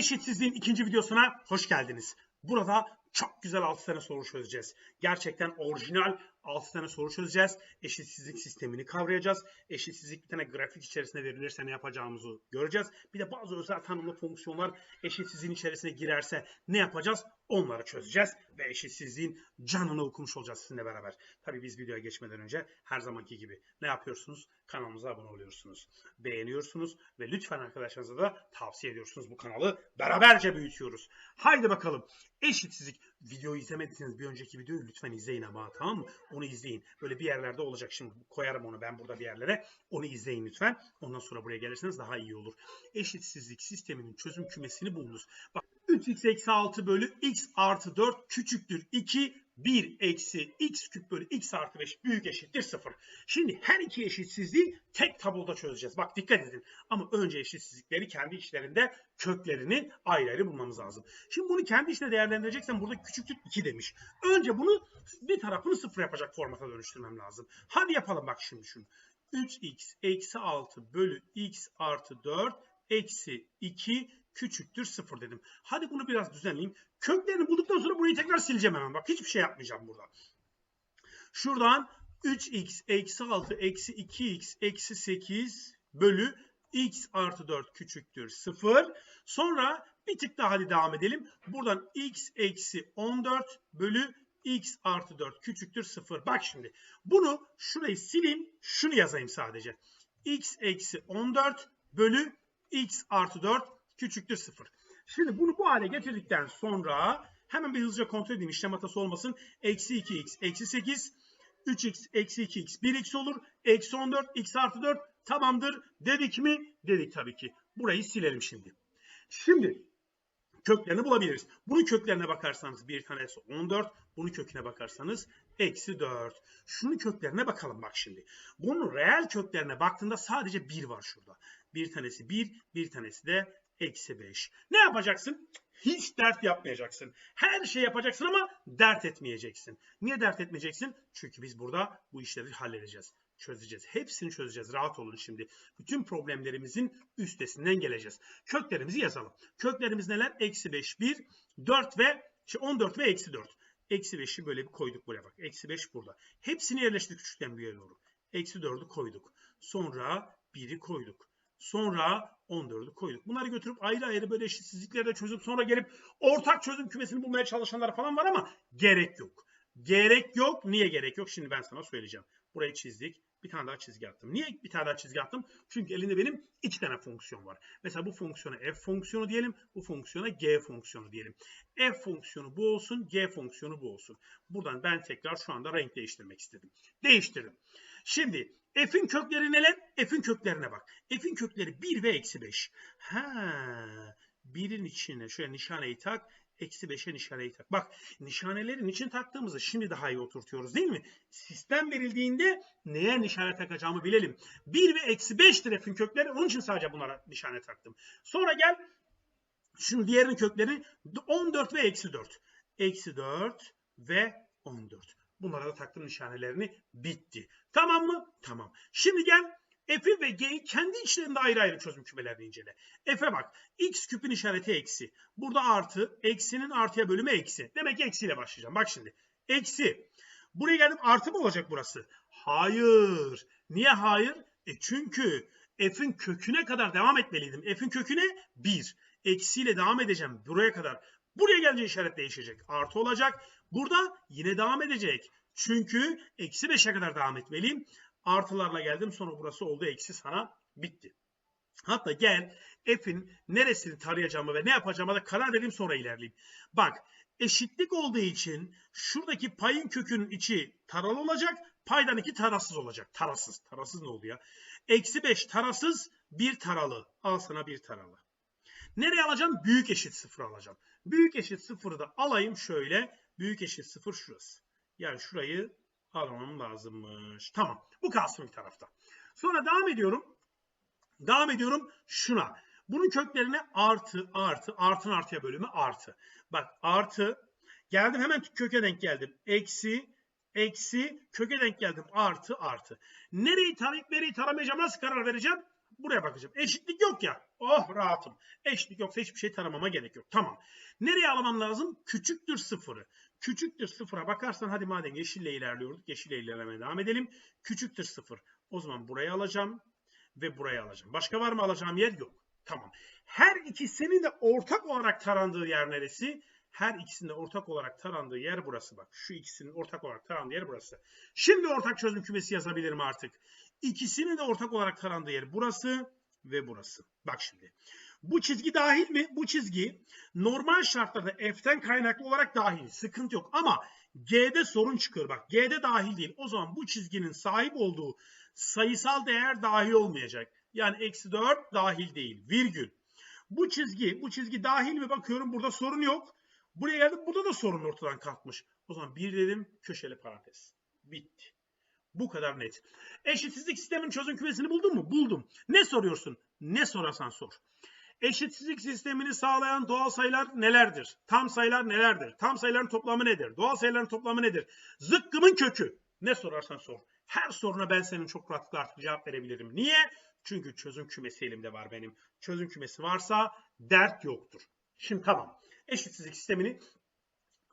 Eşitsizliğin ikinci videosuna hoş geldiniz. Burada çok güzel 6 tane soru çözeceğiz. Gerçekten orijinal 6 tane soru çözeceğiz. Eşitsizlik sistemini kavrayacağız. Eşitsizlik bir tane grafik içerisine verilirse ne yapacağımızı göreceğiz. Bir de bazı özel tanımlı fonksiyonlar eşitsizliğin içerisine girerse ne yapacağız? Onları çözeceğiz ve eşitsizliğin canını okumuş olacağız sizinle beraber. Tabii biz videoya geçmeden önce her zamanki gibi ne yapıyorsunuz? Kanalımıza abone oluyorsunuz. Beğeniyorsunuz ve lütfen arkadaşlarınıza da tavsiye ediyorsunuz bu kanalı. Beraberce büyütüyoruz. Haydi bakalım. Eşitsizlik. Videoyu izlemediyseniz bir önceki videoyu lütfen izleyin ama tamam mı? Onu izleyin. Böyle bir yerlerde olacak. Şimdi koyarım onu ben burada bir yerlere. Onu izleyin lütfen. Ondan sonra buraya gelirseniz daha iyi olur. Eşitsizlik sisteminin çözüm kümesini bulunuz. Bak 3x eksi 6 bölü x artı 4 küçüktür 2 1 eksi x küp bölü x artı 5 büyük eşittir 0. Şimdi her iki eşitsizliği tek tabloda çözeceğiz. Bak dikkat edin. Ama önce eşitsizlikleri kendi içlerinde köklerini ayrı ayrı bulmamız lazım. Şimdi bunu kendi içinde değerlendireceksen burada küçüktür 2 demiş. Önce bunu bir tarafını 0 yapacak formata dönüştürmem lazım. Hadi yapalım bak şimdi şunu. 3x eksi 6 bölü x artı 4 eksi 2 küçüktür 0 dedim. Hadi bunu biraz düzenleyeyim. Köklerini bulduktan sonra burayı tekrar sileceğim hemen. Bak hiçbir şey yapmayacağım burada. Şuradan 3x eksi 6 eksi 2x eksi 8 bölü x artı 4 küçüktür 0. Sonra bir tık daha hadi devam edelim. Buradan x eksi 14 bölü x artı 4 küçüktür 0. Bak şimdi bunu şurayı sileyim. Şunu yazayım sadece. x eksi 14 bölü x artı 4 küçüktür 0. Şimdi bunu bu hale getirdikten sonra hemen bir hızlıca kontrol edeyim işlem hatası olmasın. Eksi 2x eksi 8 3x eksi 2x 1x olur. Eksi 14 x artı 4 tamamdır dedik mi? Dedik tabii ki. Burayı silelim şimdi. Şimdi köklerini bulabiliriz. Bunun köklerine bakarsanız bir tanesi 14. Bunun köküne bakarsanız eksi 4. Şunun köklerine bakalım bak şimdi. Bunun reel köklerine baktığında sadece 1 var şurada. Bir tanesi 1, bir tanesi de eksi 5. Ne yapacaksın? Hiç dert yapmayacaksın. Her şey yapacaksın ama dert etmeyeceksin. Niye dert etmeyeceksin? Çünkü biz burada bu işleri halledeceğiz. Çözeceğiz. Hepsini çözeceğiz. Rahat olun şimdi. Bütün problemlerimizin üstesinden geleceğiz. Köklerimizi yazalım. Köklerimiz neler? Eksi 5, 1, 4 ve şey 14 ve eksi 4. Eksi 5'i böyle bir koyduk buraya bak. Eksi 5 burada. Hepsini yerleştirdik küçükten büyüğe doğru. Eksi 4'ü koyduk. Sonra 1'i koyduk. Sonra 14'ü koyduk. Bunları götürüp ayrı ayrı böyle eşitsizlikleri de çözüp sonra gelip ortak çözüm kümesini bulmaya çalışanlar falan var ama gerek yok. Gerek yok. Niye gerek yok? Şimdi ben sana söyleyeceğim. Burayı çizdik. Bir tane daha çizgi attım. Niye bir tane daha çizgi attım? Çünkü elinde benim iki tane fonksiyon var. Mesela bu fonksiyona f fonksiyonu diyelim. Bu fonksiyona g fonksiyonu diyelim. f fonksiyonu bu olsun. G fonksiyonu bu olsun. Buradan ben tekrar şu anda renk değiştirmek istedim. Değiştirdim. Şimdi f'in kökleri neler? F'in köklerine bak. F'in kökleri 1 ve eksi 5. Ha, 1'in içine şöyle nişaneyi tak. Eksi 5'e nişaneyi tak. Bak nişanelerin için taktığımızı şimdi daha iyi oturtuyoruz değil mi? Sistem verildiğinde neye nişane takacağımı bilelim. 1 ve eksi 5'tir f'in kökleri. Onun için sadece bunlara nişane taktım. Sonra gel şunu diğerinin kökleri 14 ve eksi 4. Eksi 4 ve 14. Bunlara da taktım nişanelerini. Bitti. Tamam mı? Tamam. Şimdi gel F'i ve G'yi kendi içlerinde ayrı ayrı çözüm kümelerini incele. F'e bak. X küpün işareti eksi. Burada artı. Eksinin artıya bölümü eksi. Demek ki eksiyle başlayacağım. Bak şimdi. Eksi. Buraya geldim artı mı olacak burası? Hayır. Niye hayır? E çünkü F'in köküne kadar devam etmeliydim. F'in köküne 1. Eksiyle devam edeceğim buraya kadar. Buraya gelince işaret değişecek. Artı olacak. Burada yine devam edecek. Çünkü eksi 5'e kadar devam etmeliyim. Artılarla geldim sonra burası oldu eksi sana bitti. Hatta gel f'in neresini tarayacağımı ve ne yapacağımı da karar vereyim sonra ilerleyeyim. Bak eşitlik olduğu için şuradaki payın kökünün içi taralı olacak. Paydan iki tarasız olacak. Tarasız. Tarasız ne oldu ya? Eksi 5 tarasız bir taralı. Al sana bir taralı. Nereye alacağım? Büyük eşit sıfır alacağım. Büyük eşit sıfırı da alayım şöyle. Büyük eşit sıfır şurası. Yani şurayı almam lazımmış. Tamam. Bu kalsın bir tarafta. Sonra devam ediyorum. Devam ediyorum şuna. Bunun köklerine artı, artı, artın artıya bölümü artı. Bak artı, geldim hemen köke denk geldim. Eksi, eksi, köke denk geldim. Artı, artı. Nereyi tarayıp nereyi taramayacağım nasıl karar vereceğim? Buraya bakacağım. Eşitlik yok ya. Oh rahatım. Eşitlik yoksa hiçbir şey taramama gerek yok. Tamam. Nereye almam lazım? Küçüktür sıfırı. Küçüktür sıfıra bakarsan hadi madem yeşille ilerliyorduk. Yeşille ilerlemeye devam edelim. Küçüktür sıfır. O zaman burayı alacağım ve burayı alacağım. Başka var mı alacağım yer? Yok. Tamam. Her ikisinin de ortak olarak tarandığı yer neresi? Her ikisinin de ortak olarak tarandığı yer burası bak. Şu ikisinin ortak olarak tarandığı yer burası. Şimdi ortak çözüm kümesi yazabilirim artık. İkisinin de ortak olarak tarandığı yer burası ve burası. Bak şimdi. Bu çizgi dahil mi? Bu çizgi normal şartlarda F'ten kaynaklı olarak dahil. Sıkıntı yok ama G'de sorun çıkıyor. Bak G'de dahil değil. O zaman bu çizginin sahip olduğu sayısal değer dahil olmayacak. Yani eksi 4 dahil değil. Virgül. Bu çizgi, bu çizgi dahil mi bakıyorum burada sorun yok. Buraya geldim burada da sorun ortadan kalkmış. O zaman bir dedim köşeli parantez. Bitti. Bu kadar net. Eşitsizlik sistemin çözüm kümesini buldun mu? Buldum. Ne soruyorsun? Ne sorarsan sor. Eşitsizlik sistemini sağlayan doğal sayılar nelerdir? Tam sayılar nelerdir? Tam sayıların toplamı nedir? Doğal sayıların toplamı nedir? Zıkkımın kökü. Ne sorarsan sor. Her soruna ben senin çok rahatlıkla artık cevap verebilirim. Niye? Çünkü çözüm kümesi elimde var benim. Çözüm kümesi varsa dert yoktur. Şimdi tamam. Eşitsizlik sistemini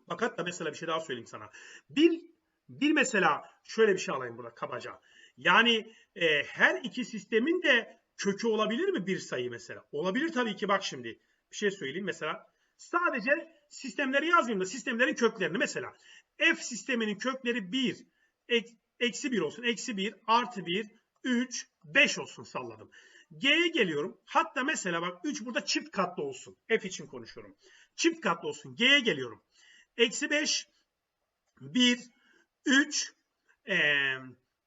bak hatta mesela bir şey daha söyleyeyim sana. Bir, bir mesela şöyle bir şey alayım burada kabaca. Yani e, her iki sistemin de kökü olabilir mi bir sayı mesela? Olabilir tabii ki bak şimdi. Bir şey söyleyeyim mesela. Sadece sistemleri yazmayayım da sistemlerin köklerini mesela. F sisteminin kökleri 1, eksi 1 olsun. Eksi 1, artı 1, 3, 5 olsun salladım. G'ye geliyorum. Hatta mesela bak 3 burada çift katlı olsun. F için konuşuyorum. Çift katlı olsun. G'ye geliyorum. Eksi 5, 1, 3,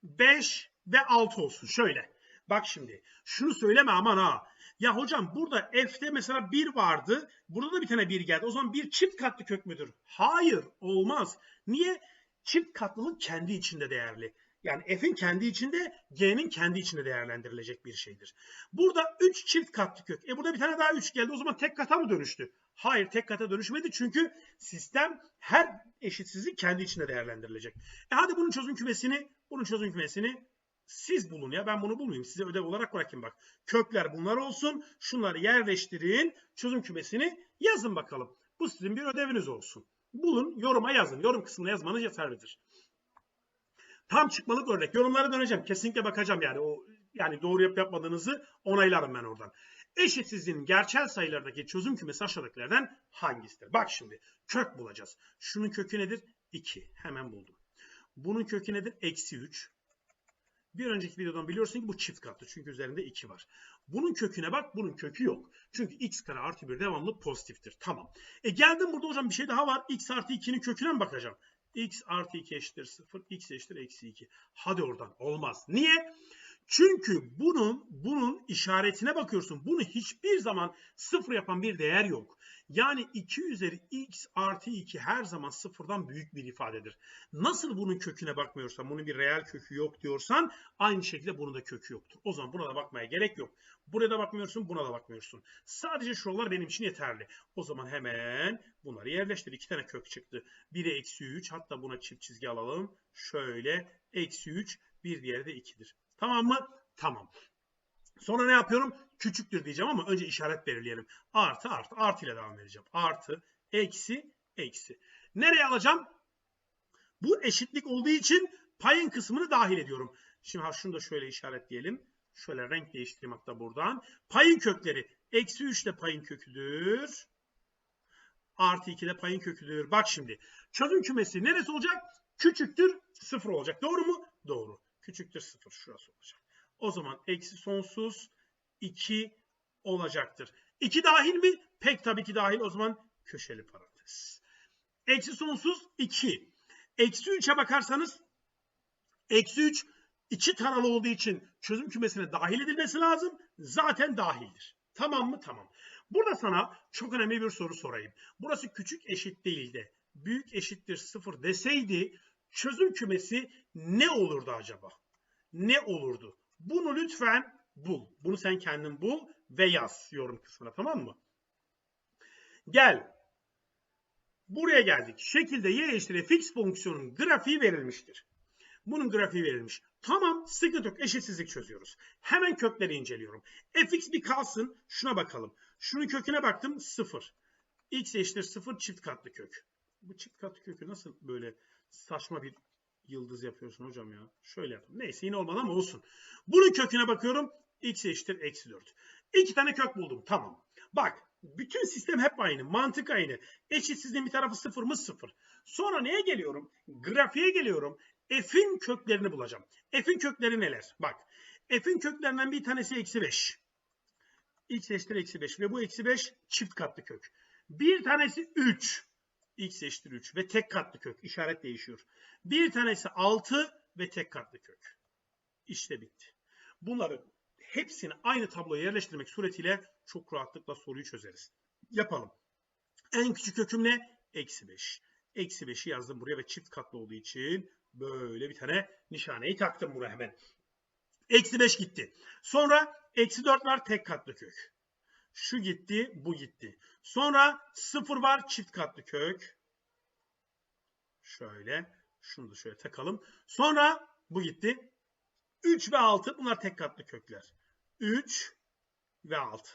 5 ve 6 olsun. Şöyle. Bak şimdi. Şunu söyleme aman ha. Ya hocam burada F'de mesela 1 vardı. Burada da bir tane 1 geldi. O zaman bir çift katlı kök müdür? Hayır. Olmaz. Niye? Çift katlılık kendi içinde değerli. Yani f'in kendi içinde, g'nin kendi içinde değerlendirilecek bir şeydir. Burada 3 çift katlı kök. E burada bir tane daha 3 geldi. O zaman tek kata mı dönüştü? Hayır tek kata dönüşmedi çünkü sistem her eşitsizlik kendi içinde değerlendirilecek. E hadi bunun çözüm kümesini, bunun çözüm kümesini siz bulun ya ben bunu bulmayayım. Size ödev olarak bırakayım bak. Kökler bunlar olsun. Şunları yerleştirin. Çözüm kümesini yazın bakalım. Bu sizin bir ödeviniz olsun. Bulun, yoruma yazın. Yorum kısmına yazmanız yeterlidir. Tam çıkmalık örnek. Yorumlara döneceğim. Kesinlikle bakacağım yani. O yani doğru yap yapmadığınızı onaylarım ben oradan. Eşitsizliğin gerçel sayılardaki çözüm kümesi aşağıdakilerden hangisidir? Bak şimdi kök bulacağız. Şunun kökü nedir? 2. Hemen buldum. Bunun kökü nedir? Eksi 3. Bir önceki videodan biliyorsun ki bu çift katlı. Çünkü üzerinde 2 var. Bunun köküne bak. Bunun kökü yok. Çünkü x kare artı 1 devamlı pozitiftir. Tamam. E geldim burada hocam bir şey daha var. x artı 2'nin köküne mi bakacağım? x artı 2 eşittir 0, x eşittir eksi 2. Hadi oradan olmaz. Niye? Çünkü bunun bunun işaretine bakıyorsun. Bunu hiçbir zaman sıfır yapan bir değer yok. Yani 2 üzeri x artı 2 her zaman sıfırdan büyük bir ifadedir. Nasıl bunun köküne bakmıyorsan, bunun bir reel kökü yok diyorsan aynı şekilde bunun da kökü yoktur. O zaman buna da bakmaya gerek yok. Buraya da bakmıyorsun, buna da bakmıyorsun. Sadece şuralar benim için yeterli. O zaman hemen bunları yerleştir. İki tane kök çıktı. Biri eksi 3, hatta buna çift çizgi alalım. Şöyle eksi 3, bir diğeri de 2'dir. Tamam mı? Tamam. Sonra ne yapıyorum? Küçüktür diyeceğim ama önce işaret belirleyelim. Artı artı. Artı ile devam edeceğim. Artı, eksi, eksi. Nereye alacağım? Bu eşitlik olduğu için payın kısmını dahil ediyorum. Şimdi ha şunu da şöyle işaretleyelim. Şöyle renk değiştireyim hatta buradan. Payın kökleri. Eksi 3 de payın köküdür. Artı 2 de payın köküdür. Bak şimdi. Çözüm kümesi neresi olacak? Küçüktür 0 olacak. Doğru mu? Doğru. Küçüktür 0. Şurası olacak. O zaman eksi sonsuz 2 olacaktır. 2 dahil mi? Pek tabii ki dahil. O zaman köşeli parantez. Eksi sonsuz 2. Eksi 3'e bakarsanız eksi 3 iki taralı olduğu için çözüm kümesine dahil edilmesi lazım. Zaten dahildir. Tamam mı? Tamam. Burada sana çok önemli bir soru sorayım. Burası küçük eşit değil de büyük eşittir 0 deseydi çözüm kümesi ne olurdu acaba? Ne olurdu? Bunu lütfen bul. Bunu sen kendin bul ve yaz yorum kısmına tamam mı? Gel. Buraya geldik. Şekilde y eşittir fx fonksiyonun grafiği verilmiştir. Bunun grafiği verilmiş. Tamam sıkıntı yok eşitsizlik çözüyoruz. Hemen kökleri inceliyorum. fx bir kalsın şuna bakalım. Şunun köküne baktım 0. x eşittir 0 çift katlı kök. Bu çift katlı kökü nasıl böyle saçma bir yıldız yapıyorsun hocam ya. Şöyle yapalım. Neyse yine olmadı ama olsun. Bunun köküne bakıyorum. x eşittir eksi 4. İki tane kök buldum. Tamam. Bak bütün sistem hep aynı. Mantık aynı. Eşitsizliğin bir tarafı sıfır mı sıfır. Sonra neye geliyorum? Grafiğe geliyorum. F'in köklerini bulacağım. F'in kökleri neler? Bak. F'in köklerinden bir tanesi eksi 5. x eşittir eksi 5 ve bu eksi 5 çift katlı kök. Bir tanesi 3. x eşittir 3 ve tek katlı kök. İşaret değişiyor. Bir tanesi 6 ve tek katlı kök. İşte bitti. Bunları hepsini aynı tabloya yerleştirmek suretiyle çok rahatlıkla soruyu çözeriz. Yapalım. En küçük köküm ne? Eksi 5. Eksi 5'i yazdım buraya ve çift katlı olduğu için böyle bir tane nişaneyi taktım buraya hemen. Eksi 5 gitti. Sonra eksi 4 var tek katlı kök. Şu gitti, bu gitti. Sonra 0 var çift katlı kök. Şöyle. Şunu da şöyle takalım. Sonra bu gitti. 3 ve 6 bunlar tek katlı kökler. 3 ve 6.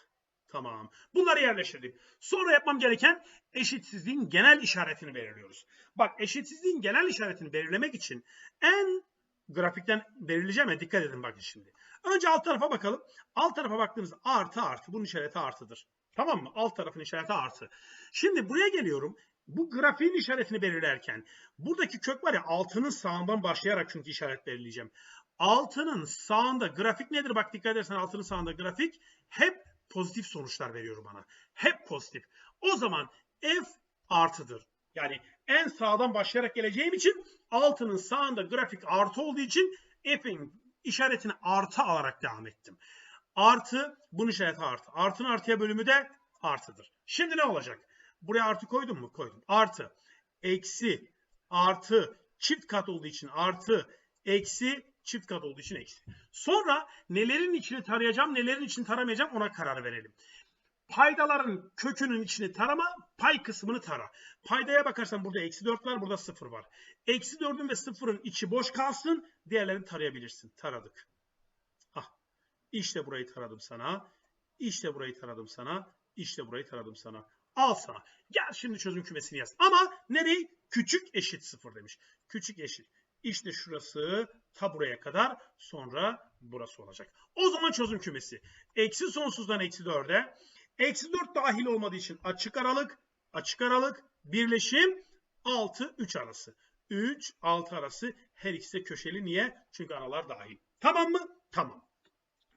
Tamam. Bunları yerleştirdik. Sonra yapmam gereken eşitsizliğin genel işaretini belirliyoruz. Bak eşitsizliğin genel işaretini belirlemek için en grafikten belirleyeceğim ya dikkat edin bakın şimdi. Önce alt tarafa bakalım. Alt tarafa baktığımızda artı artı. Bunun işareti artıdır. Tamam mı? Alt tarafın işareti artı. Şimdi buraya geliyorum. Bu grafiğin işaretini belirlerken buradaki kök var ya altının sağından başlayarak çünkü işaret belirleyeceğim. Altının sağında grafik nedir? Bak dikkat edersen altının sağında grafik hep pozitif sonuçlar veriyor bana. Hep pozitif. O zaman f artıdır. Yani en sağdan başlayarak geleceğim için altının sağında grafik artı olduğu için f'in işaretini artı alarak devam ettim. Artı bunun işareti artı. Artının artıya bölümü de artıdır. Şimdi ne olacak? Buraya artı koydum mu? Koydum. Artı, eksi, artı, çift kat olduğu için artı, eksi, çift kat olduğu için eksi. Sonra nelerin içini tarayacağım, nelerin içini taramayacağım ona karar verelim. Paydaların kökünün içini tarama, pay kısmını tara. Paydaya bakarsan burada eksi 4 var, burada 0 var. Eksi 4'ün ve 0'ın içi boş kalsın, diğerlerini tarayabilirsin. Taradık. Ah, işte burayı taradım sana. İşte burayı taradım sana. İşte burayı taradım sana. Al sana. Gel şimdi çözüm kümesini yaz. Ama nereye? Küçük eşit 0 demiş. Küçük eşit. İşte şurası ta buraya kadar sonra burası olacak. O zaman çözüm kümesi. Eksi sonsuzdan eksi 4'e. Eksi 4 dahil olmadığı için açık aralık. Açık aralık. Birleşim 6 3 arası. 3 6 arası her ikisi de köşeli. Niye? Çünkü aralar dahil. Tamam mı? Tamam.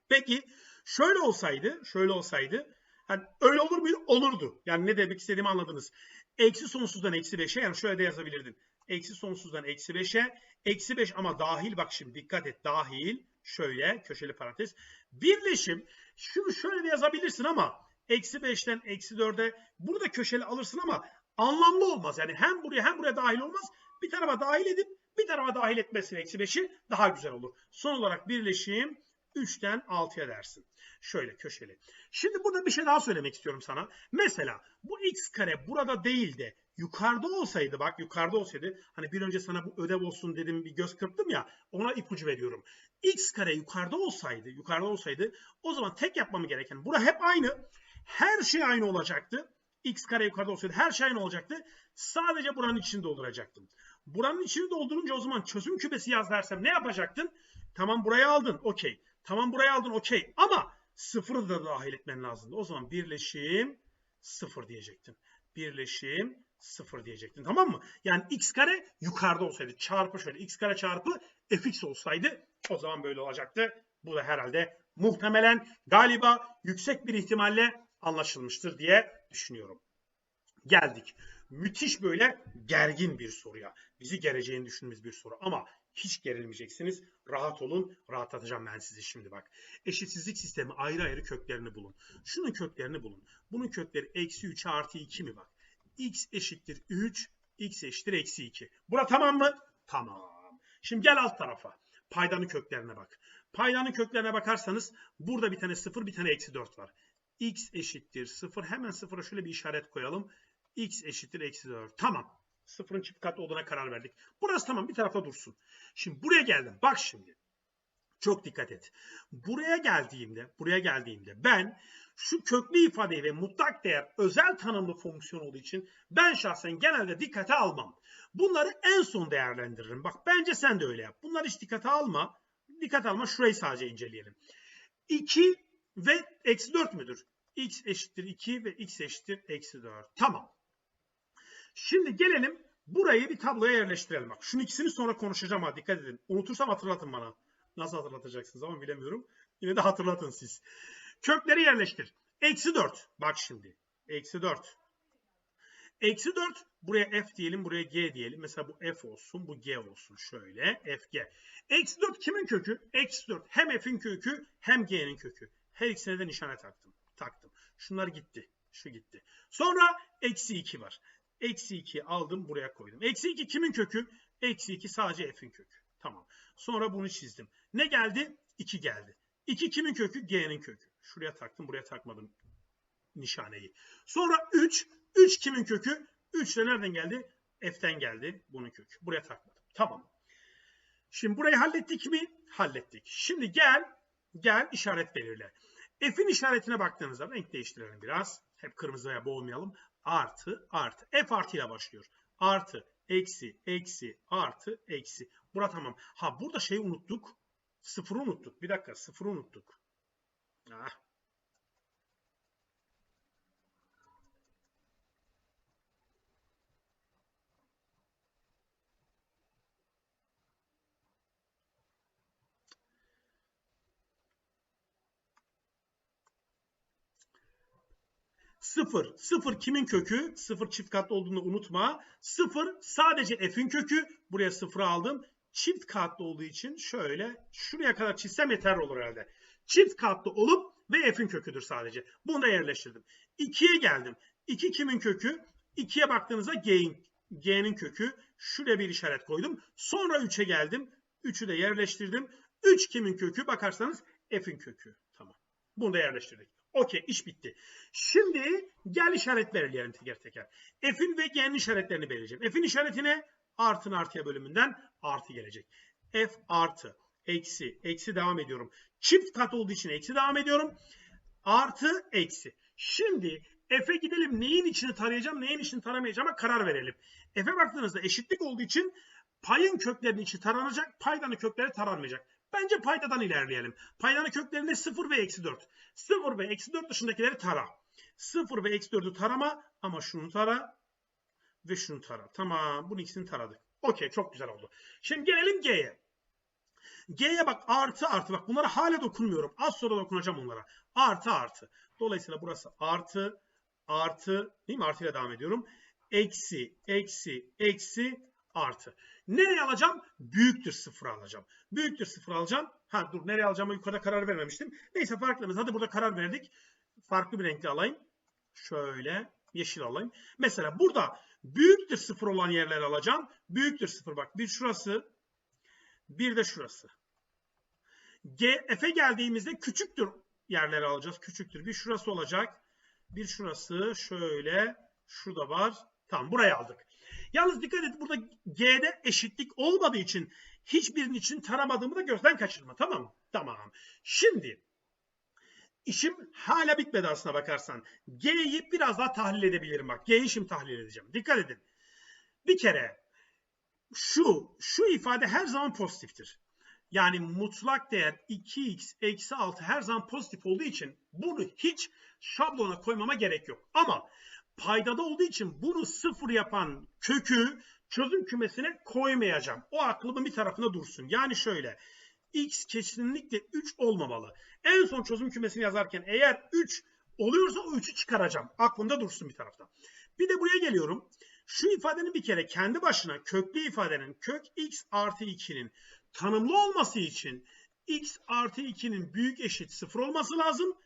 Peki şöyle olsaydı, şöyle olsaydı hani öyle olur muydu? Olurdu. Yani ne demek istediğimi anladınız. Eksi sonsuzdan eksi 5'e yani şöyle de yazabilirdin. Eksi sonsuzdan eksi 5'e. Eksi 5 ama dahil bak şimdi dikkat et dahil. Şöyle köşeli parantez. Birleşim şunu şöyle de yazabilirsin ama eksi 5'ten eksi 4'e burada köşeli alırsın ama anlamlı olmaz. Yani hem buraya hem buraya dahil olmaz. Bir tarafa dahil edip bir tarafa dahil etmesin eksi 5'i daha güzel olur. Son olarak birleşim 3'ten 6'ya dersin. Şöyle köşeli. Şimdi burada bir şey daha söylemek istiyorum sana. Mesela bu x kare burada değil de yukarıda olsaydı bak yukarıda olsaydı hani bir önce sana bu ödev olsun dedim bir göz kırptım ya ona ipucu veriyorum. x kare yukarıda olsaydı yukarıda olsaydı o zaman tek yapmam gereken bura hep aynı. Her şey aynı olacaktı. x kare yukarıda olsaydı her şey aynı olacaktı. Sadece buranın içini dolduracaktım. Buranın içini doldurunca o zaman çözüm kümesi yaz dersem ne yapacaktın? Tamam buraya aldın okey. Tamam buraya aldın okey ama sıfırı da dahil etmen lazımdı. O zaman birleşim sıfır diyecektin. Birleşim sıfır diyecektin tamam mı? Yani x kare yukarıda olsaydı çarpı şöyle x kare çarpı fx olsaydı o zaman böyle olacaktı. Bu da herhalde muhtemelen galiba yüksek bir ihtimalle anlaşılmıştır diye düşünüyorum. Geldik. Müthiş böyle gergin bir soruya. Bizi gereceğini düşündüğümüz bir soru ama hiç gerilmeyeceksiniz. Rahat olun. Rahatlatacağım ben sizi şimdi bak. Eşitsizlik sistemi ayrı ayrı köklerini bulun. Şunun köklerini bulun. Bunun kökleri eksi 3 artı 2 mi bak? x eşittir 3, x eşittir eksi 2. Bura tamam mı? Tamam. Şimdi gel alt tarafa. Paydanın köklerine bak. Paydanın köklerine bakarsanız burada bir tane 0 bir tane eksi 4 var. X eşittir 0. Hemen 0'a şöyle bir işaret koyalım. x eşittir eksi 4. Tamam. Sıfırın çift katlı olduğuna karar verdik. Burası tamam bir tarafa dursun. Şimdi buraya geldim. Bak şimdi. Çok dikkat et. Buraya geldiğimde, buraya geldiğimde ben şu köklü ifadeyi ve mutlak değer özel tanımlı fonksiyon olduğu için ben şahsen genelde dikkate almam. Bunları en son değerlendiririm. Bak bence sen de öyle yap. Bunları hiç dikkate alma. Dikkat alma şurayı sadece inceleyelim. 2 ve eksi 4 müdür? x eşittir 2 ve x eşittir eksi 4. Tamam. Şimdi gelelim burayı bir tabloya yerleştirelim. Bak şunun ikisini sonra konuşacağım ha dikkat edin. Unutursam hatırlatın bana. Nasıl hatırlatacaksınız ama bilemiyorum. Yine de hatırlatın siz. Kökleri yerleştir. Eksi 4. Bak şimdi. Eksi 4. Eksi 4. Buraya f diyelim. Buraya g diyelim. Mesela bu f olsun. Bu g olsun. Şöyle. f g. Eksi 4 kimin kökü? Eksi 4. Hem f'in kökü hem g'nin kökü. Her ikisine de nişane taktım. Taktım. Şunlar gitti. Şu gitti. Sonra eksi 2 var. Eksi 2 aldım buraya koydum. Eksi 2 kimin kökü? Eksi 2 sadece f'in kökü. Tamam. Sonra bunu çizdim. Ne geldi? 2 geldi. 2 kimin kökü? G'nin kökü. Şuraya taktım buraya takmadım nişaneyi. Sonra 3. 3 kimin kökü? 3 de nereden geldi? F'ten geldi bunun kökü. Buraya takmadım. Tamam. Şimdi burayı hallettik mi? Hallettik. Şimdi gel, gel işaret belirle. F'in işaretine baktığınızda renk değiştirelim biraz. Hep kırmızıya boğmayalım. Artı, artı. F artıyla başlıyor. Artı, eksi, eksi, artı, eksi. Bura tamam. Ha burada şeyi unuttuk. Sıfırı unuttuk. Bir dakika sıfırı unuttuk. Ah. Sıfır. Sıfır kimin kökü? Sıfır çift katlı olduğunu unutma. Sıfır sadece f'in kökü. Buraya sıfırı aldım. Çift katlı olduğu için şöyle şuraya kadar çizsem yeterli olur herhalde. Çift katlı olup ve f'in köküdür sadece. Bunu da yerleştirdim. 2'ye geldim. 2 kimin kökü? 2'ye baktığınızda g'nin g'nin kökü. Şuraya bir işaret koydum. Sonra 3'e geldim. 3'ü de yerleştirdim. 3 kimin kökü? Bakarsanız f'in kökü. Tamam. Bunu da yerleştirdik. Okey iş bitti. Şimdi gel işaret belirleyelim teker teker. F'in ve G'nin işaretlerini belirleyeceğim. F'in işaretine artın artıya bölümünden artı gelecek. F artı, eksi, eksi devam ediyorum. Çift kat olduğu için eksi devam ediyorum. Artı, eksi. Şimdi F'e gidelim. Neyin içini tarayacağım, neyin içini taramayacağıma karar verelim. F'e baktığınızda eşitlik olduğu için payın köklerinin içi taranacak, paydanın kökleri taranmayacak. Bence paydadan ilerleyelim. Paydanın köklerinde 0 ve eksi 4. 0 ve eksi 4 dışındakileri tara. 0 ve eksi 4'ü tarama ama şunu tara ve şunu tara. Tamam bunun ikisini taradık. Okey çok güzel oldu. Şimdi gelelim G'ye. G'ye bak artı artı bak bunlara hala dokunmuyorum. Az sonra dokunacağım onlara. Artı artı. Dolayısıyla burası artı artı değil mi? Artı devam ediyorum. Eksi eksi eksi artı. Nereye alacağım? Büyüktür sıfır alacağım. Büyüktür sıfır alacağım. Ha dur nereye alacağımı yukarıda karar vermemiştim. Neyse farklımız. Hadi burada karar verdik. Farklı bir renkli alayım. Şöyle yeşil alayım. Mesela burada büyüktür sıfır olan yerleri alacağım. Büyüktür sıfır bak. Bir şurası. Bir de şurası. G, F'e geldiğimizde küçüktür yerleri alacağız. Küçüktür. Bir şurası olacak. Bir şurası. Şöyle. Şurada var. Tamam burayı aldık. Yalnız dikkat et burada G'de eşitlik olmadığı için hiçbirinin için taramadığımı da gözden kaçırma. Tamam mı? Tamam. Şimdi işim hala bitmedi aslına bakarsan. G'yi biraz daha tahlil edebilirim bak. G'yi şimdi tahlil edeceğim. Dikkat edin. Bir kere şu, şu ifade her zaman pozitiftir. Yani mutlak değer 2x eksi 6 her zaman pozitif olduğu için bunu hiç şablona koymama gerek yok. Ama paydada olduğu için bunu sıfır yapan kökü çözüm kümesine koymayacağım. O aklımın bir tarafına dursun. Yani şöyle x kesinlikle 3 olmamalı. En son çözüm kümesini yazarken eğer 3 oluyorsa o 3'ü çıkaracağım. Aklımda dursun bir tarafta. Bir de buraya geliyorum. Şu ifadenin bir kere kendi başına köklü ifadenin kök x artı 2'nin tanımlı olması için x artı 2'nin büyük eşit 0 olması lazım.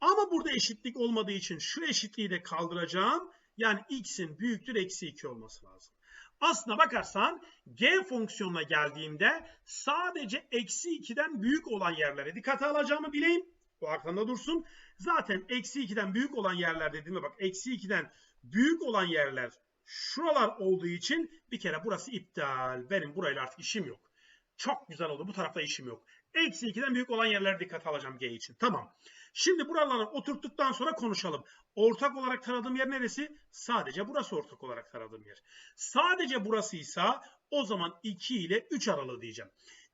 Ama burada eşitlik olmadığı için şu eşitliği de kaldıracağım. Yani x'in büyüktür eksi 2 olması lazım. Aslına bakarsan g fonksiyonuna geldiğimde sadece eksi 2'den büyük olan yerlere dikkate alacağımı bileyim. Bu aklımda dursun. Zaten eksi 2'den büyük olan yerler dediğimde bak eksi 2'den büyük olan yerler şuralar olduğu için bir kere burası iptal. Benim burayla artık işim yok. Çok güzel oldu. Bu tarafta işim yok. Eksi 2'den büyük olan yerlere dikkat alacağım G için. Tamam. Şimdi buraları oturttuktan sonra konuşalım. Ortak olarak taradığım yer neresi? Sadece burası ortak olarak taradığım yer. Sadece burasıysa o zaman 2 ile 3 aralığı diyeceğim.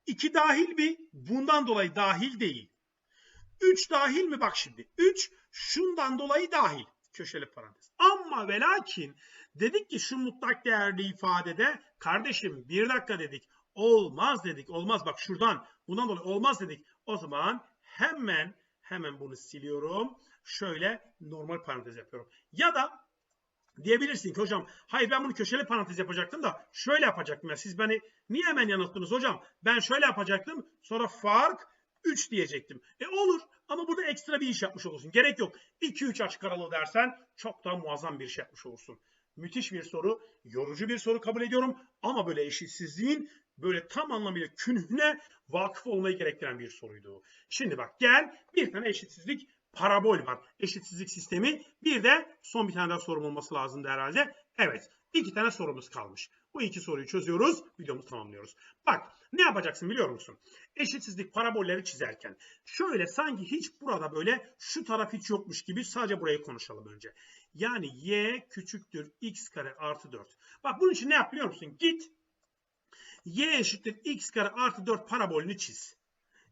2 dahil mi? Bundan dolayı dahil değil. 3 dahil mi? Bak şimdi. 3 şundan dolayı dahil. Köşeli parantez. Ama ve lakin dedik ki şu mutlak değerli ifadede kardeşim bir dakika dedik. Olmaz dedik. Olmaz bak şuradan bundan dolayı olmaz dedik. O zaman hemen hemen bunu siliyorum. Şöyle normal parantez yapıyorum. Ya da diyebilirsin ki hocam hayır ben bunu köşeli parantez yapacaktım da şöyle yapacaktım ya siz beni niye hemen yanılttınız hocam ben şöyle yapacaktım sonra fark 3 diyecektim. E olur ama burada ekstra bir iş yapmış olursun. Gerek yok. 2-3 açık aralığı dersen çok daha muazzam bir iş yapmış olursun. Müthiş bir soru, yorucu bir soru kabul ediyorum ama böyle eşitsizliğin böyle tam anlamıyla künhüne vakıf olmayı gerektiren bir soruydu. Şimdi bak gel bir tane eşitsizlik parabol var. Eşitsizlik sistemi. Bir de son bir tane daha sorum olması lazımdı herhalde. Evet. iki tane sorumuz kalmış. Bu iki soruyu çözüyoruz. Videomuzu tamamlıyoruz. Bak ne yapacaksın biliyor musun? Eşitsizlik parabolleri çizerken şöyle sanki hiç burada böyle şu taraf hiç yokmuş gibi sadece burayı konuşalım önce. Yani y küçüktür x kare artı 4. Bak bunun için ne yap biliyor musun? Git y eşittir x kare artı 4 parabolünü çiz.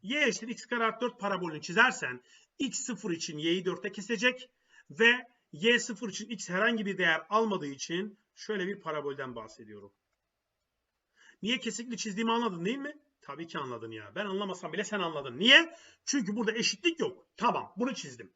y eşittir x kare artı 4 parabolünü çizersen x 0 için y'yi 4'e kesecek ve y 0 için x herhangi bir değer almadığı için şöyle bir parabolden bahsediyorum. Niye kesikli çizdiğimi anladın değil mi? Tabii ki anladın ya. Ben anlamasam bile sen anladın. Niye? Çünkü burada eşitlik yok. Tamam bunu çizdim.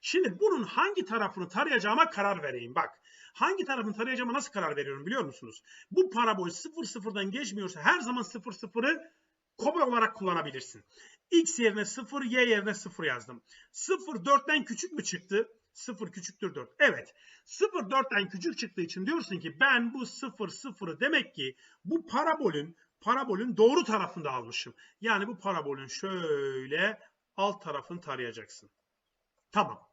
Şimdi bunun hangi tarafını tarayacağıma karar vereyim. Bak hangi tarafını tarayacağıma nasıl karar veriyorum biliyor musunuz? Bu parabol 0 0'dan geçmiyorsa her zaman 0 0'ı koma olarak kullanabilirsin. X yerine 0, Y yerine 0 yazdım. 0 4'ten küçük mü çıktı? 0 küçüktür 4. Evet. 0 4'ten küçük çıktığı için diyorsun ki ben bu 0 0'ı demek ki bu parabolün parabolün doğru tarafında almışım. Yani bu parabolün şöyle alt tarafını tarayacaksın. Tamam.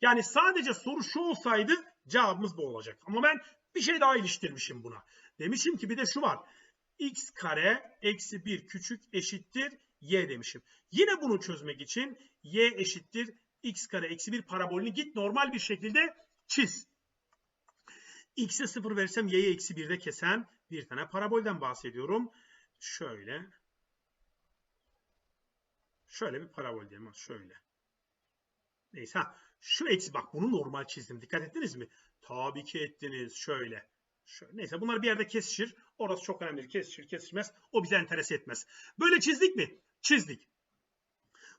Yani sadece soru şu olsaydı cevabımız bu olacak. Ama ben bir şey daha iliştirmişim buna. Demişim ki bir de şu var. x kare eksi 1 küçük eşittir y demişim. Yine bunu çözmek için y eşittir x kare eksi 1 parabolünü git normal bir şekilde çiz. x'e 0 verirsem y'ye eksi 1'de kesen bir tane parabolden bahsediyorum. Şöyle. Şöyle bir parabol diyelim. Şöyle. Neyse. Ha, şu eksi bak bunu normal çizdim. Dikkat ettiniz mi? Tabii ki ettiniz. Şöyle. Şöyle. Neyse bunlar bir yerde kesişir. Orası çok önemli. Kesişir kesişmez. O bize enterese etmez. Böyle çizdik mi? Çizdik.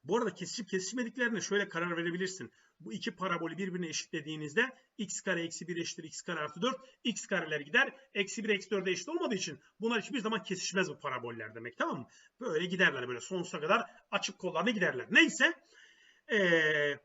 Bu arada kesişip kesişmediklerine şöyle karar verebilirsin. Bu iki parabolü birbirine eşitlediğinizde x kare eksi 1 eşittir x kare artı 4. x kareler gider. Eksi 1 eksi 4'e eşit olmadığı için bunlar hiçbir zaman kesişmez bu paraboller demek tamam mı? Böyle giderler böyle sonsuza kadar açık kollarına giderler. Neyse. Ee,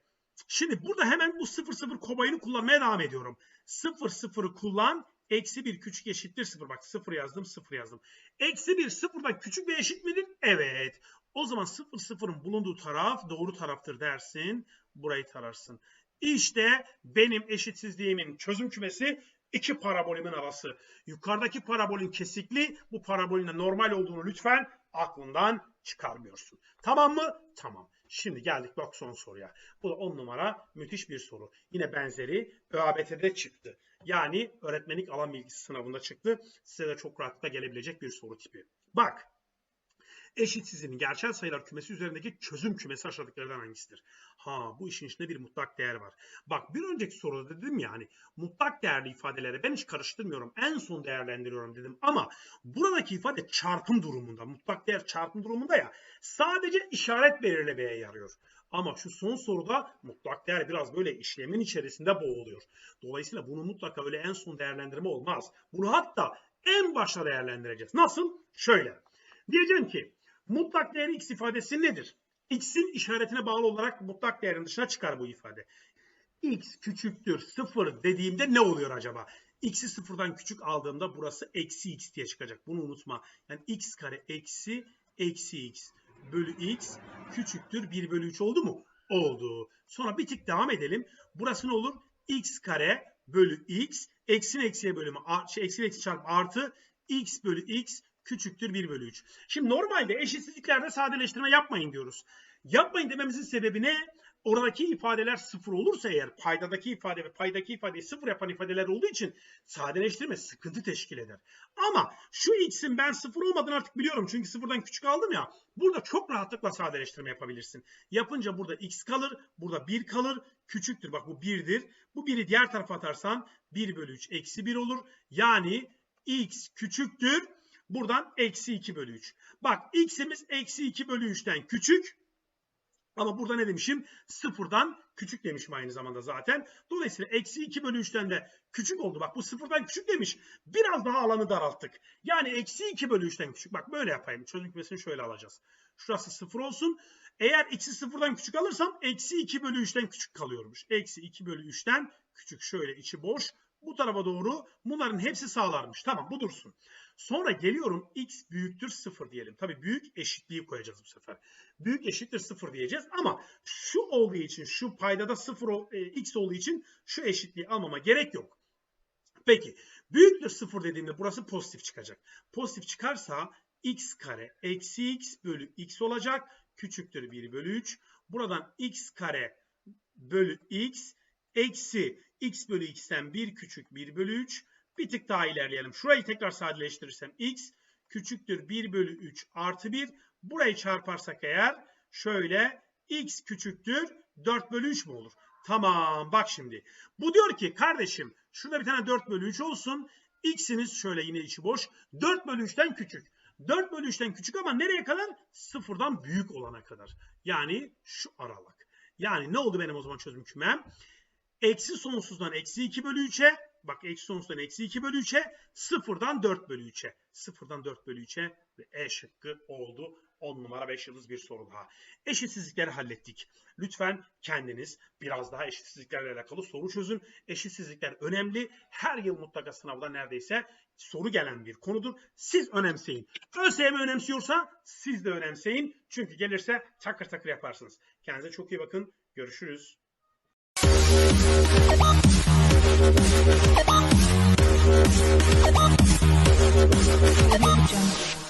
şimdi burada hemen bu 0 0 kobayını kullanmaya devam ediyorum. 0 0'ı kullan. Eksi 1 küçük eşittir 0. Bak 0 yazdım 0 yazdım. Eksi 1 sıfırdan küçük ve eşit midir? Evet. O zaman 0 0'ın bulunduğu taraf doğru taraftır dersin. Burayı tararsın. İşte benim eşitsizliğimin çözüm kümesi iki parabolümün arası. Yukarıdaki parabolün kesikli, bu parabolün de normal olduğunu lütfen aklından çıkarmıyorsun. Tamam mı? Tamam. Şimdi geldik bak son soruya. Bu da 10 numara müthiş bir soru. Yine benzeri ÖABT'de çıktı. Yani öğretmenlik alan bilgisi sınavında çıktı. Size de çok rahatlıkla gelebilecek bir soru tipi. Bak eşitsizliğin gerçel sayılar kümesi üzerindeki çözüm kümesi aşağıdakilerden hangisidir? Ha bu işin içinde bir mutlak değer var. Bak bir önceki soruda dedim yani mutlak değerli ifadelere ben hiç karıştırmıyorum. En son değerlendiriyorum dedim ama buradaki ifade çarpım durumunda. Mutlak değer çarpım durumunda ya sadece işaret belirlemeye yarıyor. Ama şu son soruda mutlak değer biraz böyle işlemin içerisinde boğuluyor. Dolayısıyla bunu mutlaka öyle en son değerlendirme olmaz. Bunu hatta en başta değerlendireceğiz. Nasıl? Şöyle. Diyeceğim ki mutlak değer x ifadesi nedir? x'in işaretine bağlı olarak mutlak değerin dışına çıkar bu ifade. x küçüktür 0 dediğimde ne oluyor acaba? x'i sıfırdan küçük aldığımda burası eksi x diye çıkacak. Bunu unutma. Yani x kare eksi eksi x bölü x küçüktür 1 bölü 3 oldu mu? oldu. Sonra bir tık devam edelim. Burası ne olur? x kare bölü x eksi eksiye bölümü şey, eksi eksi çarpı artı x bölü x küçüktür 1 bölü 3. Şimdi normalde eşitsizliklerde sadeleştirme yapmayın diyoruz. Yapmayın dememizin sebebi ne? Oradaki ifadeler sıfır olursa eğer paydadaki ifade ve paydaki ifadeyi sıfır yapan ifadeler olduğu için sadeleştirme sıkıntı teşkil eder. Ama şu x'in ben sıfır olmadığını artık biliyorum çünkü sıfırdan küçük aldım ya. Burada çok rahatlıkla sadeleştirme yapabilirsin. Yapınca burada x kalır, burada 1 kalır, küçüktür. Bak bu 1'dir. Bu 1'i diğer tarafa atarsan 1 bölü 3 eksi 1 olur. Yani x küçüktür. Buradan eksi 2 bölü 3. Bak x'imiz eksi 2 bölü 3'ten küçük. Ama burada ne demişim? Sıfırdan küçük demişim aynı zamanda zaten. Dolayısıyla eksi 2 bölü 3'ten de küçük oldu. Bak bu sıfırdan küçük demiş. Biraz daha alanı daralttık. Yani eksi 2 bölü 3'ten küçük. Bak böyle yapayım. Çözüm kümesini şöyle alacağız. Şurası sıfır olsun. Eğer x'i sıfırdan küçük alırsam eksi 2 bölü 3'ten küçük kalıyormuş. Eksi 2 bölü 3'ten küçük. Şöyle içi boş. Bu tarafa doğru bunların hepsi sağlarmış. Tamam bu dursun. Sonra geliyorum x büyüktür 0 diyelim. Tabii büyük eşitliği koyacağız bu sefer. Büyük eşittir 0 diyeceğiz ama şu olduğu için şu paydada 0 ol- e, x olduğu için şu eşitliği almama gerek yok. Peki büyüktür 0 dediğimde burası pozitif çıkacak. Pozitif çıkarsa x kare eksi x bölü x olacak. Küçüktür 1 bölü 3. Buradan x kare bölü x eksi x bölü x'ten 1 küçük 1 bölü 3. Bir tık daha ilerleyelim. Şurayı tekrar sadeleştirirsem x küçüktür 1 bölü 3 artı 1. Burayı çarparsak eğer şöyle x küçüktür 4 bölü 3 mü olur? Tamam bak şimdi. Bu diyor ki kardeşim şurada bir tane 4 bölü 3 olsun. X'iniz şöyle yine içi boş. 4 bölü 3'ten küçük. 4 bölü 3'ten küçük ama nereye kadar? Sıfırdan büyük olana kadar. Yani şu aralık. Yani ne oldu benim o zaman çözüm kümem? Eksi sonsuzdan eksi 2 bölü 3'e bak eksi sonsuzdan eksi 2 bölü 3'e sıfırdan 4 bölü 3'e sıfırdan 4 bölü 3'e ve E şıkkı oldu. 10 numara 5 yıldız bir soru daha. Eşitsizlikleri hallettik. Lütfen kendiniz biraz daha eşitsizliklerle alakalı soru çözün. Eşitsizlikler önemli. Her yıl mutlaka sınavda neredeyse soru gelen bir konudur. Siz önemseyin. ÖSYM önemsiyorsa siz de önemseyin. Çünkü gelirse takır takır yaparsınız. Kendinize çok iyi bakın. Görüşürüz. Jump.